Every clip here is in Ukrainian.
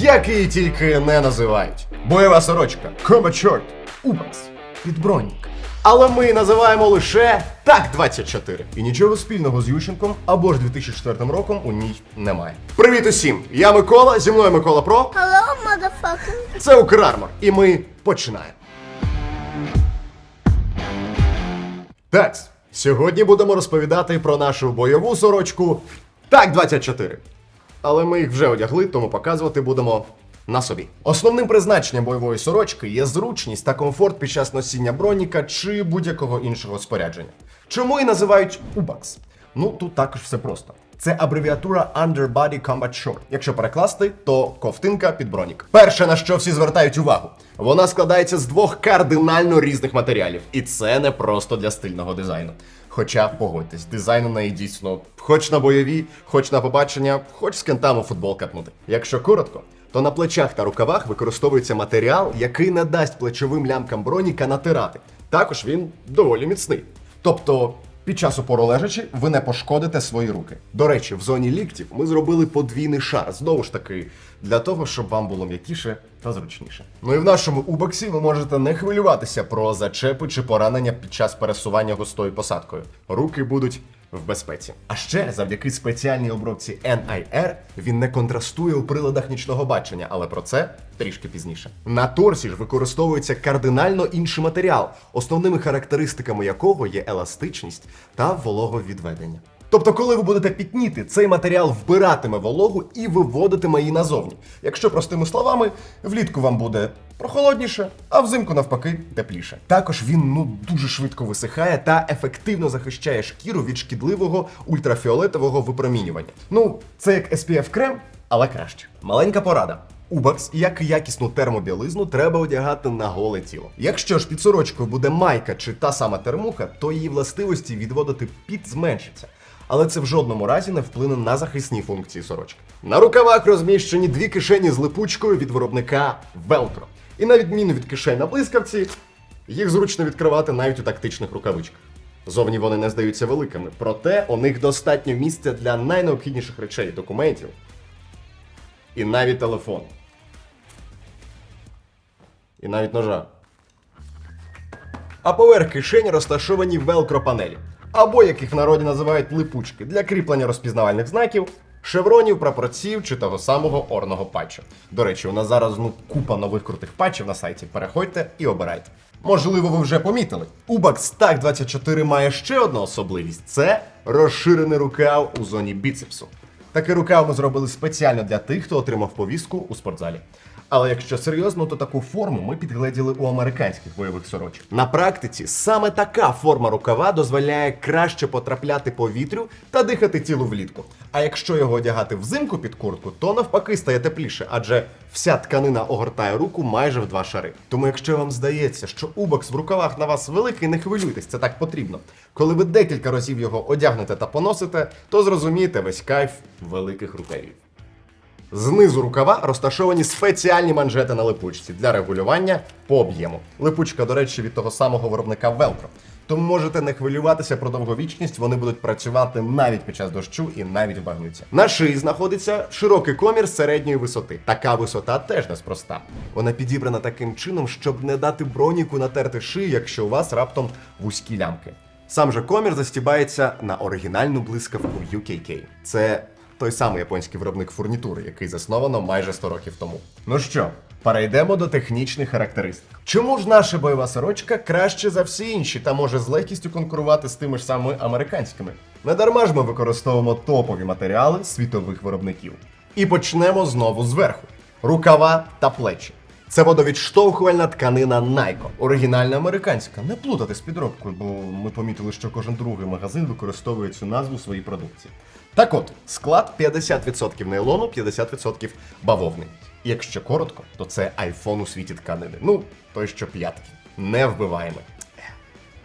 як її тільки не називають. Бойова сорочка, Short, Убакс, підбронник. Але ми називаємо лише так 24. І нічого спільного з Ющенком або ж 2004 роком у ній немає. Привіт усім! Я Микола, зі мною Микола Про. Hello, motherfucker. Це Укрармор, і ми починаємо. Так, сьогодні будемо розповідати про нашу бойову сорочку Так 24. Але ми їх вже одягли, тому показувати будемо на собі. Основним призначенням бойової сорочки є зручність та комфорт під час носіння броніка чи будь-якого іншого спорядження. Чому і називають Убакс? Ну тут також все просто. Це абревіатура Underbody Combat Short. Якщо перекласти, то ковтинка під бронік. Перше, на що всі звертають увагу, вона складається з двох кардинально різних матеріалів, і це не просто для стильного дизайну. Хоча погодьтесь, дизайн у неї дійсно хоч на бойові, хоч на побачення, хоч з кентами футбол катнути. Якщо коротко, то на плечах та рукавах використовується матеріал, який не дасть плечовим лямкам броніка натирати. Також він доволі міцний. Тобто, під час опору лежачи, ви не пошкодите свої руки. До речі, в зоні ліктів ми зробили подвійний шар, знову ж таки, для того, щоб вам було м'якіше та зручніше. Ну і в нашому убоксі ви можете не хвилюватися про зачепи чи поранення під час пересування густою посадкою. Руки будуть в безпеці. А ще завдяки спеціальній обробці NIR він не контрастує у приладах нічного бачення, але про це трішки пізніше. На торсі ж використовується кардинально інший матеріал, основними характеристиками якого є еластичність та вологовідведення. Тобто, коли ви будете пітніти, цей матеріал вбиратиме вологу і виводитиме її назовні. Якщо простими словами, влітку вам буде прохолодніше, а взимку навпаки тепліше. Також він ну дуже швидко висихає та ефективно захищає шкіру від шкідливого ультрафіолетового випромінювання. Ну, це як SPF крем, але краще. Маленька порада. Убакс, як якісну термобілизну, треба одягати на голе тіло. Якщо ж під сорочкою буде майка чи та сама термуха, то її властивості відводити під зменшиться. Але це в жодному разі не вплине на захисні функції сорочки. На рукавах розміщені дві кишені з липучкою від виробника Velcro. І на відміну від кишень на блискавці, їх зручно відкривати навіть у тактичних рукавичках. Зовні вони не здаються великими, проте у них достатньо місця для найнеобхідніших речей, документів і навіть телефон. І навіть ножа. А поверх кишені розташовані велкро-панелі, або яких в народі називають липучки для кріплення розпізнавальних знаків, шевронів, прапорців чи того самого орного патчу. До речі, у нас зараз ну купа нових крутих патчів на сайті. Переходьте і обирайте. Можливо, ви вже помітили. Ubax Stack 24 має ще одну особливість: це розширений рукав у зоні біцепсу. Такий рукав ми зробили спеціально для тих, хто отримав повістку у спортзалі. Але якщо серйозно, то таку форму ми підгледіли у американських бойових сорочок. На практиці саме така форма рукава дозволяє краще потрапляти повітрю та дихати тілу влітку. А якщо його одягати взимку під куртку, то навпаки стає тепліше, адже вся тканина огортає руку майже в два шари. Тому, якщо вам здається, що убокс в рукавах на вас великий, не хвилюйтесь, це так потрібно. Коли ви декілька разів його одягнете та поносите, то зрозумієте весь кайф великих рукавів. Знизу рукава розташовані спеціальні манжети на липучці для регулювання по об'єму. Липучка, до речі, від того самого виробника Velcro. Тому можете не хвилюватися про довговічність, вони будуть працювати навіть під час дощу і навіть в багнюці. На шиї знаходиться широкий комір середньої висоти. Така висота теж неспроста. Вона підібрана таким чином, щоб не дати броніку натерти шию, якщо у вас раптом вузькі лямки. Сам же комір застібається на оригінальну блискавку UKK. Це той самий японський виробник фурнітури, який засновано майже 100 років тому. Ну що, перейдемо до технічних характеристик. Чому ж наша бойова сорочка краще за всі інші та може з легкістю конкурувати з тими ж самими американськими? Не дарма ж ми використовуємо топові матеріали світових виробників. І почнемо знову зверху: рукава та плечі. Це водовідштовхувальна тканина Nike. Оригінальна американська. Не плутати з підробкою, бо ми помітили, що кожен другий магазин використовує цю назву в своїй продукції. Так от, склад 50% нейлону, 50% бавовни. І якщо коротко, то це айфон у світі тканини. Ну, той що п'ятки. Не вбиваємо.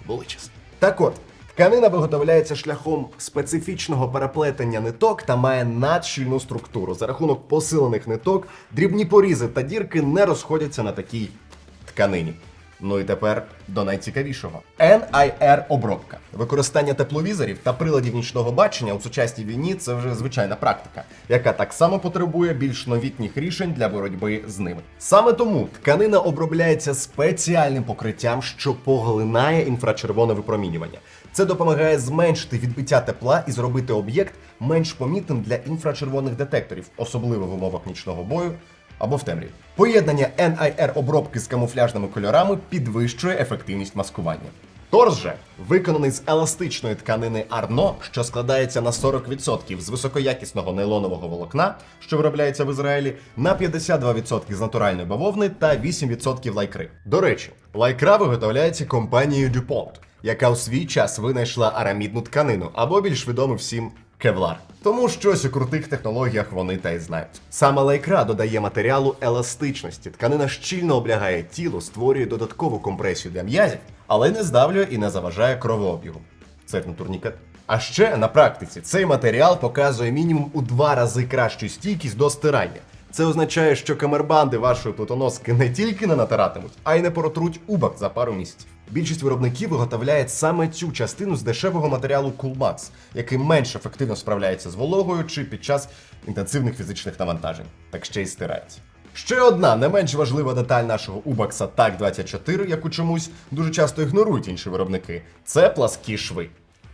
Були часи. Так от, тканина виготовляється шляхом специфічного переплетення ниток та має надщільну структуру. За рахунок посилених ниток дрібні порізи та дірки не розходяться на такій тканині. Ну і тепер до найцікавішого: NIR обробка. Використання тепловізорів та приладів нічного бачення у сучасній війні це вже звичайна практика, яка так само потребує більш новітніх рішень для боротьби з ними. Саме тому тканина обробляється спеціальним покриттям, що поглинає інфрачервоне випромінювання. Це допомагає зменшити відбиття тепла і зробити об'єкт менш помітним для інфрачервоних детекторів, особливо в умовах нічного бою або в темряві. Поєднання NIR обробки з камуфляжними кольорами підвищує ефективність маскування. Торс же виконаний з еластичної тканини Арно, що складається на 40% з високоякісного нейлонового волокна, що виробляється в Ізраїлі, на 52% з натуральної бавовни та 8% лайкри. До речі, лайкра виготовляється компанією DuPont, яка у свій час винайшла арамідну тканину, або більш відомий всім кевлар. Тому щось у крутих технологіях вони та й знають. Саме лайкра додає матеріалу еластичності. Тканина щільно облягає тіло, створює додаткову компресію для м'язів, але не здавлює і не заважає кровообігу. Це як на турнікет. А ще на практиці цей матеріал показує мінімум у два рази кращу стійкість до стирання. Це означає, що камербанди вашої плитоноски не тільки не натиратимуть, а й не протруть убак за пару місяців. Більшість виробників виготовляє саме цю частину з дешевого матеріалу Coolmax, який менш ефективно справляється з вологою чи під час інтенсивних фізичних навантажень, так ще й стирається. Ще одна не менш важлива деталь нашого Убакса TAC 24, яку чомусь дуже часто ігнорують інші виробники, це пласкі шви.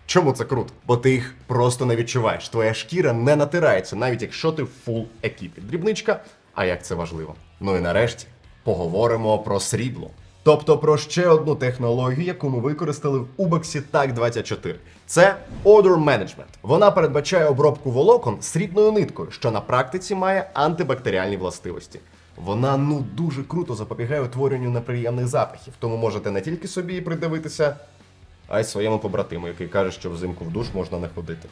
Чому це круто? Бо ти їх просто не відчуваєш. Твоя шкіра не натирається, навіть якщо ти в фул екіпі. Дрібничка, а як це важливо. Ну і нарешті поговоримо про срібло. Тобто про ще одну технологію, яку ми використали в Ubax TAC 24. Це Odor Management. Вона передбачає обробку волокон срібною ниткою, що на практиці має антибактеріальні властивості. Вона ну дуже круто запобігає утворенню неприємних запахів, тому можете не тільки собі придивитися, а й своєму побратиму, який каже, що взимку в душ можна не ходити.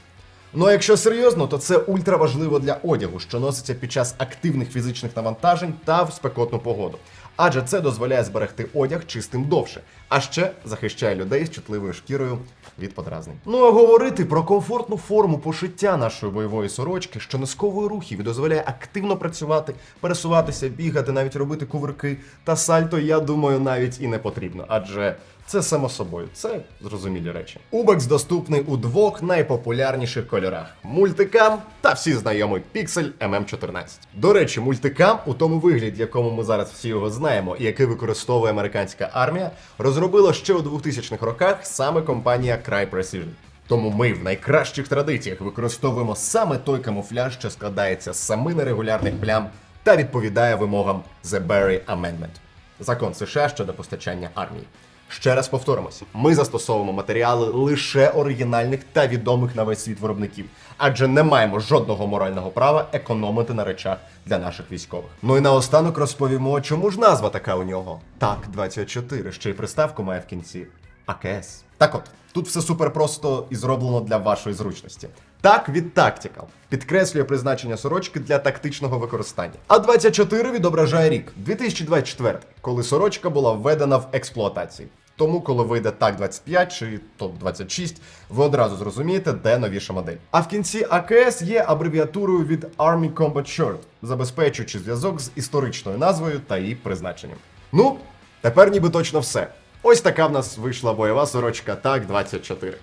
Ну а якщо серйозно, то це ультраважливо для одягу, що носиться під час активних фізичних навантажень та в спекотну погоду. Адже це дозволяє зберегти одяг чистим довше, а ще захищає людей з чутливою шкірою від подразнень. Ну а говорити про комфортну форму пошиття нашої бойової сорочки, що не сковує рухів і дозволяє активно працювати, пересуватися, бігати, навіть робити кувирки та сальто, я думаю, навіть і не потрібно, адже це само собою, це зрозумілі речі. Убекс доступний у двох найпопулярніших кольорах: мультикам та всі знайомий Pixel MM14. До речі, мультикам у тому вигляді, якому ми зараз всі його знаємо, і який використовує американська армія, розробила ще у 2000-х роках саме компанія Cry Precision. Тому ми в найкращих традиціях використовуємо саме той камуфляж, що складається з семи нерегулярних плям та відповідає вимогам The Berry Amendment закон США щодо постачання армії. Ще раз повторимося: ми застосовуємо матеріали лише оригінальних та відомих на весь світ виробників, адже не маємо жодного морального права економити на речах для наших військових. Ну і наостанок розповімо, чому ж назва така у нього. Так, 24, ще й приставку має в кінці. АКС. Так от, тут все супер просто і зроблено для вашої зручності. Так від Tactical підкреслює призначення сорочки для тактичного використання. А 24 відображає рік 2024, коли сорочка була введена в експлуатацію. Тому, коли вийде так 25 чи топ 26, ви одразу зрозумієте, де новіша модель. А в кінці АКС є абревіатурою від Army Combat Shirt, забезпечуючи зв'язок з історичною назвою та її призначенням. Ну, тепер ніби точно все. Ось така в нас вийшла бойова сорочка так 24.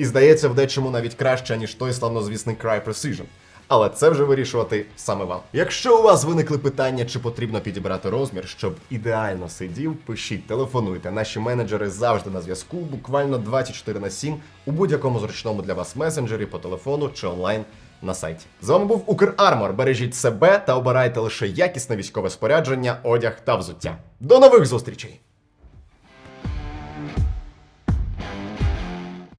І здається, в дечому навіть краще, ніж той славнозвісний Cry Precision. Але це вже вирішувати саме вам. Якщо у вас виникли питання, чи потрібно підібрати розмір, щоб ідеально сидів, пишіть, телефонуйте. Наші менеджери завжди на зв'язку, буквально 24 на 7 у будь-якому зручному для вас месенджері, по телефону чи онлайн на сайті. З вами був Укрармор. Бережіть себе та обирайте лише якісне військове спорядження, одяг та взуття. До нових зустрічей!